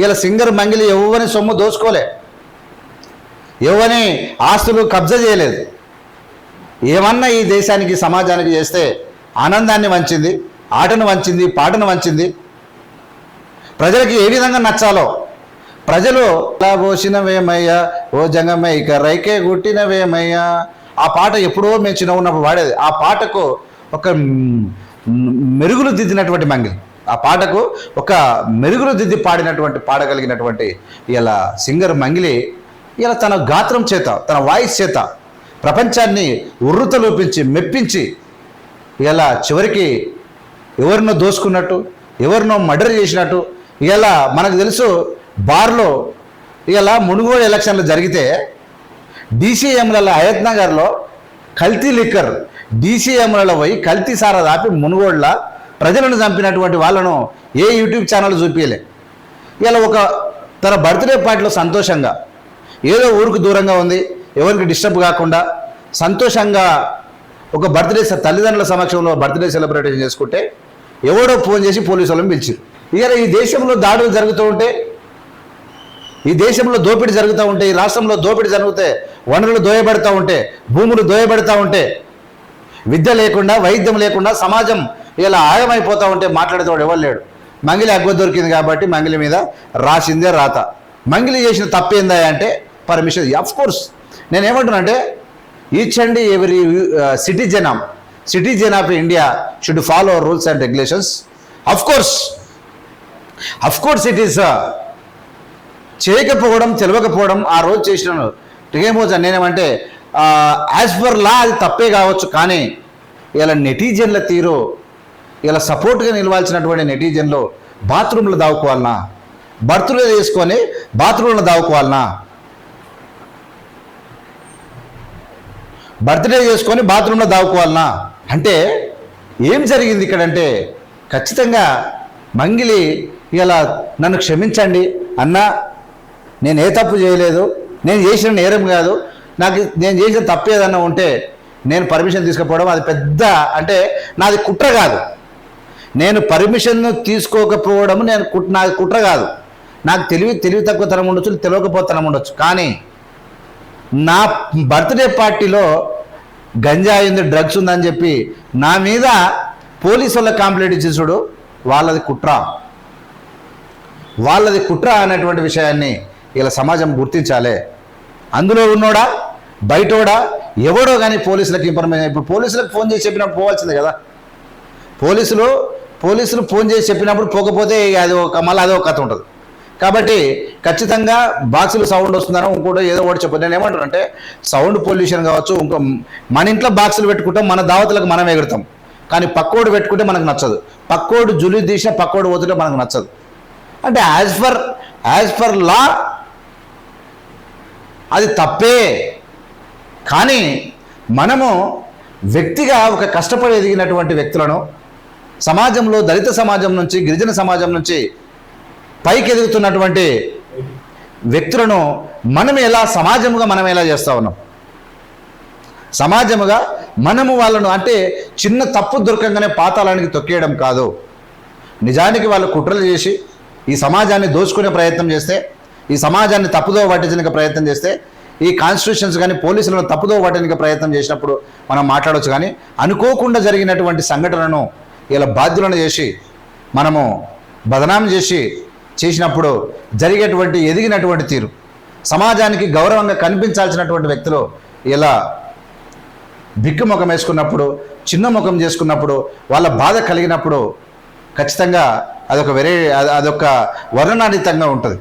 ఇలా సింగర్ మంగిలి ఎవరిని సొమ్ము దోచుకోలే. ఎవరిని ఆస్తులు కబ్జా చేయలేదు. ఏమన్నా ఈ దేశానికి సమాజానికి చేస్తే ఆనందాన్ని వంచింది ఆటను వంచింది పాటను వంచింది. ప్రజలకి ఏ విధంగా నచ్చాలో? ప్రజలు ఇలా పోసినవేమయ్యా? ఓ జంగమయ్య రైకే గుట్టినవేమయ్యా? ఆ పాట ఎప్పుడో మేము చిన్న ఉన్నప్పుడు వాడేది ఆ పాటకు ఒక మెరుగులు దిద్దినటువంటి మంగిలి. ఆ పాటకు ఒక మెరుగులు దిద్ది పాడినటువంటి పాడగలిగినటువంటి ఇలా సింగర్ మంగిలి ఇలా తన గాత్రం చేత తన వాయిస్ చేత ప్రపంచాన్ని ఉర్రుతలూపించి మెప్పించి ఇలా చివరికి ఎవరినో దోసుకున్నట్టు ఎవరినో మర్డర్ చేసినట్టు ఇలా మనకు తెలుసు బార్లో ఇలా మునుగోడు ఎలక్షన్లు జరిగితే డీసీఎంలలో అయత్ నగర్లో కల్తీ లిక్కర్ డీసీఎంలలో పోయి కల్తీ సారా దాపి మునుగోడుల ప్రజలను చంపినటువంటి వాళ్ళను ఏ యూట్యూబ్ ఛానల్ చూపించలే ఇలా ఒక తన బర్త్డే పార్టీలో సంతోషంగా ఏదో ఊరికి దూరంగా ఉంది ఎవరికి డిస్టర్బ్ కాకుండా సంతోషంగా ఒక బర్త్డే తల్లిదండ్రుల సమక్షంలో బర్త్డే సెలబ్రేషన్ చేసుకుంటే ఎవడో ఫోన్ చేసి పోలీసు వాళ్ళని పిలిచారు. ఇక ఈ దేశంలో దాడులు జరుగుతూ ఉంటే ఈ దేశంలో దోపిడీ జరుగుతూ ఉంటే ఈ రాష్ట్రంలో దోపిడీ జరిగితే వనరులు దోయబడతా ఉంటే భూములు దోయబడతా ఉంటే విద్య లేకుండా వైద్యం లేకుండా సమాజం ఇలా ఆగమైపోతూ ఉంటే మాట్లాడేవాడు ఎవరు లేడు. మంగిలి అగ్గ దొరికింది కాబట్టి మంగిలి మీద రాసిందే రాత. మంగిలి చేసిన తప్పేందా అంటే పర్మిషన్ అఫ్ కోర్స్ నేను అంటే each and every citizen of citizen of India should follow rules and regulations of course of course it is చేయకపోవడం తెలియకపోవడం ఆ రోజు చేసినాను ఏమవుతుంది నేనేమంటే యాజ్ పర్ లా అది తప్పే కావచ్చు కానీ ఇలా నెటిజన్ల తీరు ఇలా సపోర్ట్గా నిలవాల్సినటువంటి నెటిజన్లు బాత్రూంలో దావుకోవాలనా? బర్త్డే తీసుకొని బాత్రూంలో దావుకోవాలనా? బర్త్డే చేసుకొని బాత్రూంలో దావుకోవాలనా? అంటే ఏం జరిగింది ఇక్కడంటే ఖచ్చితంగా మంగిలి ఇలా నన్ను క్షమించండి అన్నా నేను ఏ తప్పు చేయలేదు నేను చేసిన నేరం కాదు నాకు నేను చేసిన తప్పు ఏదన్నా ఉంటే నేను పర్మిషన్ తీసుకుపోవడం అది పెద్ద అంటే నాది కుట్ర కాదు. నేను పర్మిషన్ తీసుకోకపోవడం నేను కుట్ నాది కుట్ర కాదు. నాకు తెలివి తెలివి తక్కువతనం ఉండొచ్చు తెలియకపోతనం ఉండొచ్చు. కానీ నా బర్త్డే పార్టీలో గంజాయి ఉంది డ్రగ్స్ ఉందని చెప్పి నా మీద పోలీసు వాళ్ళ కంప్లైంట్ చేసుడు వాళ్ళది కుట్ర. వాళ్ళది కుట్ర అనేటువంటి విషయాన్ని ఇలా సమాజం గుర్తించాలి. అందులో ఉన్నోడా? బయటోడా? ఎవడో కానీ పోలీసులకు ఇన్ఫర్మేషన్ ఇప్పుడు పోలీసులకు ఫోన్ చేసి చెప్పినప్పుడు పోవాల్సిందే కదా. పోలీసులు పోలీసులు ఫోన్ చేసి చెప్పినప్పుడు పోకపోతే ఇక అది ఒక మళ్ళీ అదో కథ ఉంటుంది. కాబట్టి ఖచ్చితంగా బాక్సులు సౌండ్ వస్తుందని ఇంకోటి ఏదో ఒకటి చెప్పదు నేను ఏమంటాను అంటే సౌండ్ పొల్యూషన్ కావచ్చు ఇంకో మన ఇంట్లో బాక్సులు పెట్టుకుంటాం మన దావతులకు మనం ఎగురుతాం. కానీ పక్కోడు పెట్టుకుంటే మనకు నచ్చదు. పక్కోడు జులి తీసిన పక్కోడు పోతుంటే మనకు నచ్చదు. అంటే as far as far law అది తప్పే. కానీ మనము వ్యక్తిగా ఒక కష్టపడి ఎదిగినటువంటి వ్యక్తులను సమాజంలో దళిత సమాజం నుంచి గిరిజన సమాజం నుంచి పైకి ఎదుగుతున్నటువంటి వ్యక్తులను మనం ఎలా సమాజముగా మనం ఎలా చేస్తా ఉన్నాం? సమాజముగా మనము వాళ్ళను అంటే చిన్న తప్పు దొరకంగానే పాతాళానికి తొక్కేయడం కాదు. నిజానికి వాళ్ళు కుట్రలు చేసి ఈ సమాజాన్ని దోచుకునే ప్రయత్నం చేస్తే ఈ సమాజాన్ని తప్పుదో పట్టించడానికి ప్రయత్నం చేస్తే ఈ కాన్స్టిట్యూషన్స్ కానీ పోలీసులను తప్పుదో పట్టడానికి ప్రయత్నం చేసినప్పుడు మనం మాట్లాడవచ్చు కానీ అనుకోకుండా జరిగినటువంటి సంఘటనను ఇలా బాధ్యులను చేసి మనము బదనాం చేసి చేసినప్పుడు జరిగేటువంటి ఎదిగినటువంటి తీరు. సమాజానికి గౌరవంగా కనిపించాల్సినటువంటి వ్యక్తులు ఇలా బిక్కు ముఖం వేసుకున్నప్పుడు చిన్న ముఖం చేసుకున్నప్పుడు వాళ్ళ బాధ కలిగినప్పుడు ఖచ్చితంగా అదొక వెరే అది- అదొక వర్ణనాతీతంగా ఉంటుంది.